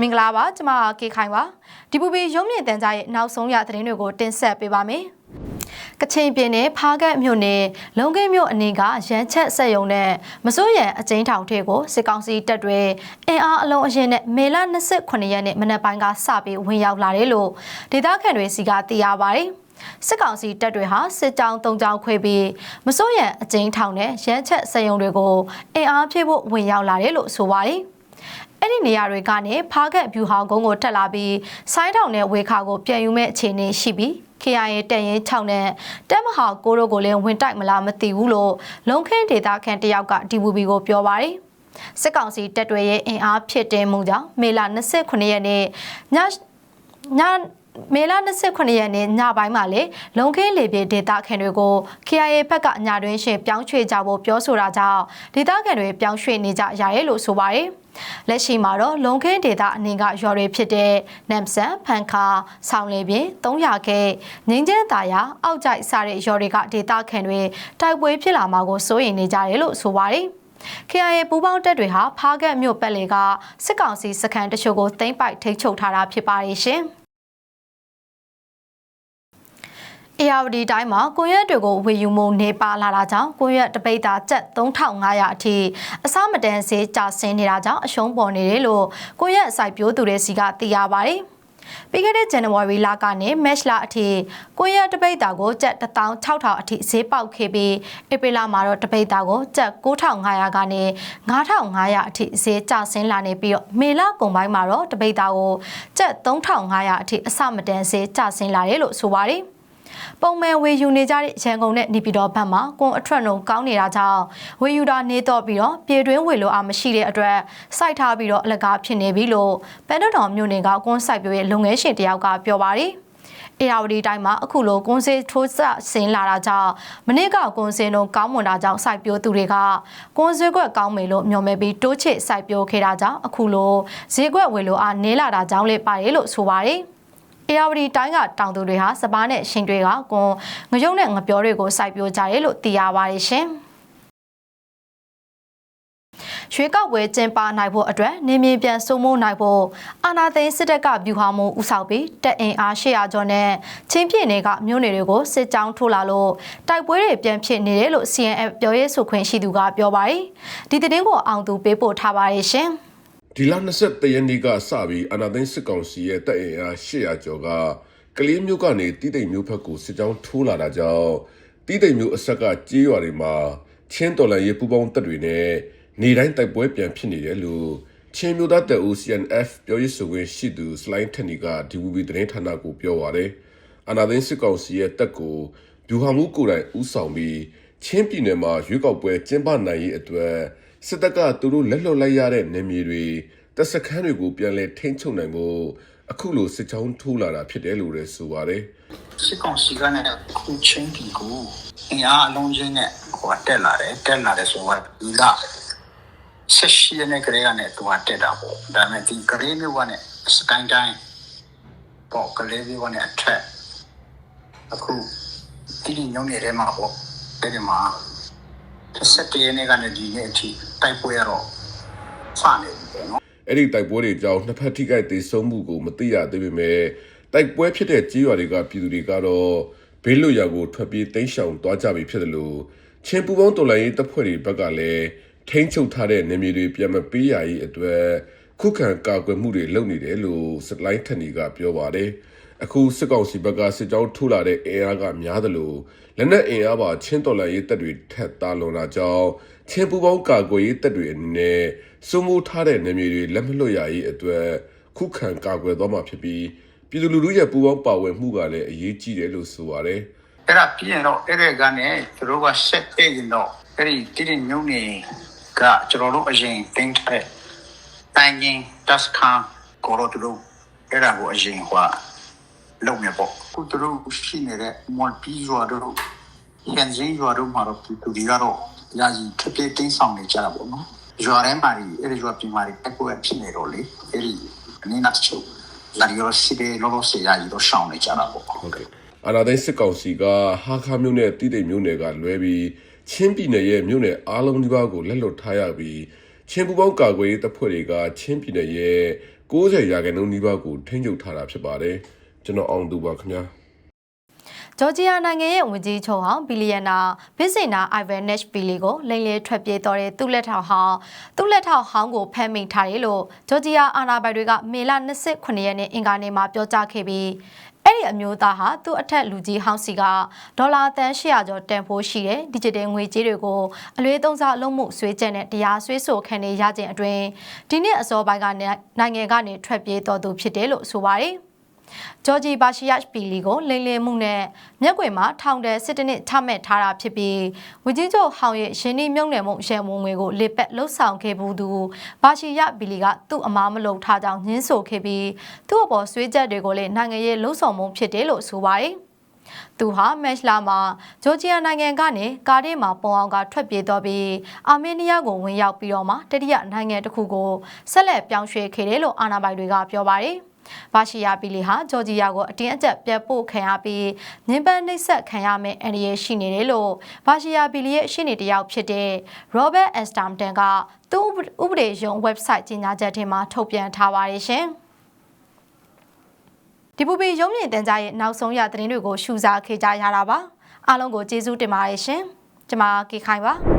မင်္ဂလာပါကျမကေခိုင်ပါဒီပူပီရုံးမြင့်တန်ကြားရဲ့နောက်ဆုံးရသတင်းတွေကိုတင်ဆက်ပေးပါမယ်ကချင်ပြည်နယ်ဖားကတ်မြို့နယ်လုံကင်းမြို့အနီးကရန်ချက်ဆက်ယုံနဲ့မစိုးရန်အကျဉ်းထောင်ထဲကိုစစ်ကောင်စီတပ်တွေအင်အားအလုံးအရင်နဲ့မေလ28ရက်နေ့မနက်ပိုင်းကစပြီးဝင်ရောက်လာတယ်လို့ဒေသခံတွေစီကသိရပါတယ် စစ်ကောင်စီတပ်တွေဟာစစ်ကြောင်း၃ကြောင်းခွဲပြီးမစိုးရန်အကျဉ်းထောင်နဲ့ရန်ချက်ဆက်ယုံတွေကိုအင်အားဖြည့်ဖို့ဝင်ရောက်လာတယ်လို့ဆိုပါတယ်အဲ့ဒီနေရာတွေကနေဖားကက်ဗျူဟာကုန်းကိုတက်လာပြီးဆိုင်းထောင်နဲ့ဝေခါကိုပြန်ယူမဲ့အခြေအနေရှိပြီး KIA တက်ရင်6နဲ့တက်မဟာကိုတို့ကိုလည်းဝင်တိုက်မလားမသိဘူးလို့လုံခင်းဒေတာခန်တယောက်က DVB ကိုပြောပါတယ်စစ်ကောင်စီတပ်တွေရဲ့အင်အားဖြစ်တင်မှုကြောင့်မေလ29ရက်နေ့ညည မေလ29ရက်နေ့ညပိုင်းမှာလေလုံခင်းလေပြေဒေတာခန်တွေကို KIA ဘက်ကညတွင်းရှင်ပြောင်းရွှေ့ကြဖို့ပြောဆိုတာကြောင့်ဒေတာခန်တွေပြောင်းရွှေ့နေကြရတယ်လို့ဆိုပါတယ်လက်ရှိမှာတော့လုံခင်းဒေတာအနေကရွာတွေဖြစ်တဲ့နမ်ဆန်ဖန်ခါဆောင်းလေပြင်း300ခဲငင်းကျဲတာယာအောက်ကြိုက်စတဲ့ရွာတွေကဒေတာခန်တွေတိုက်ပွဲဖြစ်လာမှာကိုစိုးရိမ်နေကြတယ်လို့ဆိုပါတယ် KIA ပူးပေါင်းတပ်တွေဟာဖားကတ်မြို့ပတ်လေကစစ်ကောင်စီစခန်းတချို့ကိုသိမ်းပိုက်ထိန်းချုပ်ထားတာဖြစ်ပါတယ်ရှင်။ ARD တိုင်းမှာကိုရက်တွေကိုဝေယူမှုနေပါလာတာကြောင့်ကိုရက်တပိတ်တာကျပ်3500အထိအစမတန်စေးကျဆင်းနေတာကြောင့်အရှုံးပေါ်နေတယ်လို့ကိုရက်အစိုက်ပြိုးသူတွေစီကသိရပါတယ်။ပြီးခဲ့တဲ့ဇန်နဝါရီလကနေမတ်လအထိကိုရက်တပိတ်တာကိုကျပ်16000အထိဈေးပေါက်ခဲ့ပြီးဧပြီလမှာတော့တပိတ်တာကိုကျပ်9500ကနေ9500အထိဈေးကျဆင်းလာနေပြီးတော့မေလကုန်ပိုင်းမှာတော့တပိတ်တာကိုကျပ်3500အထိအစမတန်ဈေးကျဆင်းလာတယ်လို့ဆိုပါတယ်။ ပုံမှန်ဝေယူနေကြတဲ့ရန်ကုန်နဲ့နေပြည်တော်ဘက်မှာကွန်အထရက်နှုံကောင်းနေတာကြောင့်ဝေယူတာနေတော့ပြီးတော့ပြည်တွင်းဝေလိုအားမရှိတဲ့အတွက်စိုက်ထားပြီးတော့အလကားဖြစ်နေပြီလို့ပန်းတော်မြို့နယ်ကကွန်စိုက်ပြိုရဲ့လုပ်ငန်းရှင်တယောက်ကပြောပါတယ်အေယာဝတီတိုင်းမှာအခုလိုကွန်စေးထိုးဆဆင်းလာတာကြောင့်မနေ့ကကွန်စင်တို့ကောင်းမွန်တာကြောင့်စိုက်ပျိုးသူတွေကကွန်စေးကွက်ကောင်းမယ်လို့မျှော်မှန်းပြီးတိုးချစ်စိုက်ပျိုးခဲ့တာကြောင့်အခုလိုဈေးကွက်ဝယ်လိုအားနည်းလာတာကြောင့်လည်းပါတယ်လို့ဆိုပါတယ်။ အေယာဝတီတိုင်းကတောင်သူတွေဟာစပားနဲ့ရှင်တွေကကွန်ငရုံနဲ့ငပြောတွေကိုစိုက်ပျိုးကြတယ်လို့သိရပါတယ်ရှင်။ရွေးကောက်ပွဲကျင်းပနိုင်ဖို့အတွက်နေမြေပြန်စိုးမိုးနိုင်ဖို့အာနာသိန်းစစ်တပ်ကဗျူဟာမှုဥဆောင်ပြီးတပ်အင်အား800ကျော်နဲ့ချင်းပြည်နယ်ကမြို့နယ်တွေကိုစစ်ကြောင်းထိုးလာလို့တိုက်ပွဲတွေပြန်ဖြစ်နေတယ်လို့ CNF ပြောရေးဆိုခွင့်ရှိသူကပြောပါတယ်။ဒီသတင်းကိုအောင်သူပေးပို့ထားပါတယ်ရှင်။ ဒီလ23ရက်နေ့ကစပြီးအာနာသိန်းစစ်ကောင်စီရဲ့တပ်အင်အား800ကျော်ကကလေးမျိုးကနေတီးတိမ်မျိုးဘက်ကိုစစ်ကြောင်းထိုးလာတာကြောင့်တီးတိမ်မျိုးအဆက်ကကြေးရွာတွေမှာချင်းတော်လန်ရေးပူပေါင်းတပ်တွေနဲ့နေတိုင်းတိုက်ပွဲပြန်ဖြစ်နေတယ်လို့ချင်းမျိုးသားတပ်ဦး CNF ပြောရေးဆိုခွင့်ရှိသူစလိုင်းထက်နီက DVB သတင်းဌာနကိုပြောပါရယ်အာနာသိန်းစစ်ကောင်စီရဲ့တပ်ကိုဗျူဟာမှုကိုယ်တိုင်ဦးဆောင်ပြီးချင်းပြည်နယ်မှာရွေးကောက်ပွဲကျင်းပနိုင်ရေးအတွက် စစ်တပ်ကသူတို့လက်လွတ်လိုက်ရတဲ့နေမြေတွေတပ်စခန်းတွေကိုပြန်လည်ထိန်းချုပ်နိုင်ဖို့အခုလိုစစ်ကြောင်းထိုးလာတာဖြစ်တယ်လို့လည်းဆိုပါတယ်စစ်ကောင်စီကလည်းခုချင်းပြည်ကိုအင်အားအလုံးချင်းနဲ့ဟိုတက်လာတယ်တက်လာတယ်ဆိုတော့ဒီကဆက်ရှိရတဲ့ကလေးကလည်းသူကတက်တာပေါ့ဒါပေမဲ့ဒီကလေးမျိုးကလည်းစကိုင်းတိုင်းပေါ့ကလေးမျိုးကလည်းအထက်အခုဒီညုံနေတဲ့မှာပေါ့ဒီမှာ ဆက်တရနေကနေဒီနေ့အထိတိုက်ပွဲရတော့စနေပြီပေါ့နော်အဲ့ဒီတိုက်ပွဲတွေကြောင့်နှစ်ဖက်ထိခိုက်ဒေဆုံးမှုကိုမသိရသေးပေမဲ့တိုက်ပွဲဖြစ်တဲ့ကြေးရွာတွေကပြည်သူတွေကတော့ဘေးလွတ်ရာကိုထွက်ပြေးတိမ်းရှောင်သွားကြပြီဖြစ်တယ်လို့ချင်းပူပေါင်းတော်လိုင်းရေးတပ်ဖွဲ့တွေဘက်ကလည်းထိန်းချုပ်ထားတဲ့နေမြေတွေပြန်မပေးရရေးအတွက်ခုခံကာကွယ်မှုတွေလုပ်နေတယ်လို့စလိုင်းထက်နီကပြောပါတယ် အခုစစ်ကောင်စီဘက်ကစစ်ကြောင်းထိုးလာတဲ့အင်အားကများတယ်လို့လက်နက်အင်အားပါချင်းတော်လိုင်းရေးတပ်တွေထက်သားလွန်တာကြောင့်ချင်းပူပေါင်းကာကွယ်ရေးတပ်တွေအနေနဲ့စုံမိုးထားတဲ့နေမြေတွေလက်မလွတ်ရရေးအတွက်ခုခံကာကွယ်သွားမှာဖြစ်ပြီးပြည်သူလူထုရဲ့ပူပေါင်းပါဝင်မှုကလည်းအရေးကြီးတယ်လို့ဆိုပါတယ်အဲ့ဒါပြရင်တော့အဲ့ဒီကနေသူတို့ကဆက်တဲ့ရင်တော့အဲ့ဒီတိတိညုံနေကကျွန်တော်တို့အရင်တင်းတဲ့တိုင်းရင်တက်စခံကိုတော့သူတို့အဲ့ဒါကိုအရင်က လုံနေပေါ့ခုသူတို့ရှိနေတဲ့မော်ပီရွာတို့ဟန်ဇင်းရွာတို့မှာတော့သူတွေကတော့ညာကြီးထပ်ပြတင်းဆောင်နေကြတာပေါ့နော်ရွာထဲမှာဒီအဲ့ဒီရွာပြင်မှာတက်ကိုဖြစ်နေတော့လေအဲ့ဒီအနည်းနောက်ချုပ်လာရောစီဒေလောလောစီရာကြီးတော့ရှောင်းနေကြတာပေါ့ဟုတ်ကဲ့အာနာသိန်းစစ်ကောင်စီကဟာခါမြို့နယ်တိတိမြို့နယ်ကလွဲပြီးချင်းပြည်နယ်ရဲ့မြို့နယ်အားလုံးဒီပါးကိုလက်လွတ်ထားရပြီးချင်းပူပေါင်းကာကွယ်ရေးတပ်ဖွဲ့တွေကချင်းပြည်နယ်ရဲ့90ရာခိုင်နှုန်းနီးပါးကိုထိန်းချုပ်ထားတာဖြစ်ပါတယ် ကျွန်တော်အောင်သူပါခင်ဗျာဂျော်ဂျီယာနိုင်ငံရဲ့ဝန်ကြီးချုပ်ဟောင်းဘီလီယံနာဘစ်စင်နာအိုင်ဗန်နက်ဘီလီကိုလိမ်လည်ထွက်ပြေးတော်တဲ့သူ့လက်ထောက်ဟောင်းသူ့လက်ထောက်ဟောင်းကိုဖမ်းမိထားတယ်လို့ဂျော်ဂျီယာအာဏာပိုင်တွေကမေလ29ရက်နေ့အင်ကာနေ့မှာပြောကြားခဲ့ပြီးအဲ့ဒီအမျိုးသားဟာသူ့အထက်လူကြီးဟောင်းစီကဒေါ်လာတန်800ကျော်တန်ဖိုးရှိတဲ့ digital ငွေကြေးတွေကိုအလွေသုံးစားလုံးမှုဆွေးချက်နဲ့တရားစွဲဆိုခံနေရခြင်းအတွင်းဒီနှစ်အစောပိုင်းကနိုင်ငံကနေထွက်ပြေးတော်သူဖြစ်တယ်လို့ဆိုပါတယ်။ ဂျော်ဂျီဘာရှီယက်ပီလီကိုလိမ်လည်မှုနဲ့မျက်ကွယ်မှာထောင်တဲ့စစ်တနစ်ချမှတ်ထားတာဖြစ်ပြီးဝကြီးချုပ်ဟောင်ရဲ့ရင်းနှီးမြုံနယ်မှုရဲမုံငွေကိုလေပက်လှုပ်ဆောင်ခဲ့ဘူးသူဘာရှီယက်ပီလီကသူ့အမားမလုပ်ထားကြောင်းညင်းဆိုခဲ့ပြီးသူ့အပေါ်ဆွေးချက်တွေကိုလည်းနိုင်ငံရေးလှုပ်ဆောင်မှုဖြစ်တယ်လို့ဆိုပါတယ်သူဟာမက်လာမှာဂျော်ဂျီယာနိုင်ငံကနေကားဒေးမှာပုံအောင်ကထွက်ပြေးတော့ပြီးအာမေးနီးယားကိုဝင်ရောက်ပြီးတော့မှတတိယနိုင်ငံတစ်ခုကိုဆက်လက်ပြောင်းရွှေ့ခဲ့တယ်လို့အာဏာပိုင်တွေကပြောပါတယ်။ ဘာရှီယာပီလီဟာဂျော်ဂျီယာကိုအတင်းအကျပ်ပြတ်ပို့ခံရပြီးညင်ပန်းနှိပ်စက်ခံရမယ့်အန္တရာယ်ရှိနေတယ်လို့ဘာရှီယာပီလီရဲ့ရှင်းနေတယောက်ဖြစ်တဲ့ Robert Estamton ကသူ့ဥပဒေရုံး website ကြီးညာချက်ထဲမှာထုတ်ပြန်ထားပါတယ်ရှင်။ဒီပူပီရုံးမြင့်တန်ကြားရဲ့နောက်ဆုံးရသတင်းတွေကိုရှုစားခေကြရတာပါအားလုံးကိုကျေးဇူးတင်ပါတယ်ရှင်ကျွန်မကေခိုင်ပါ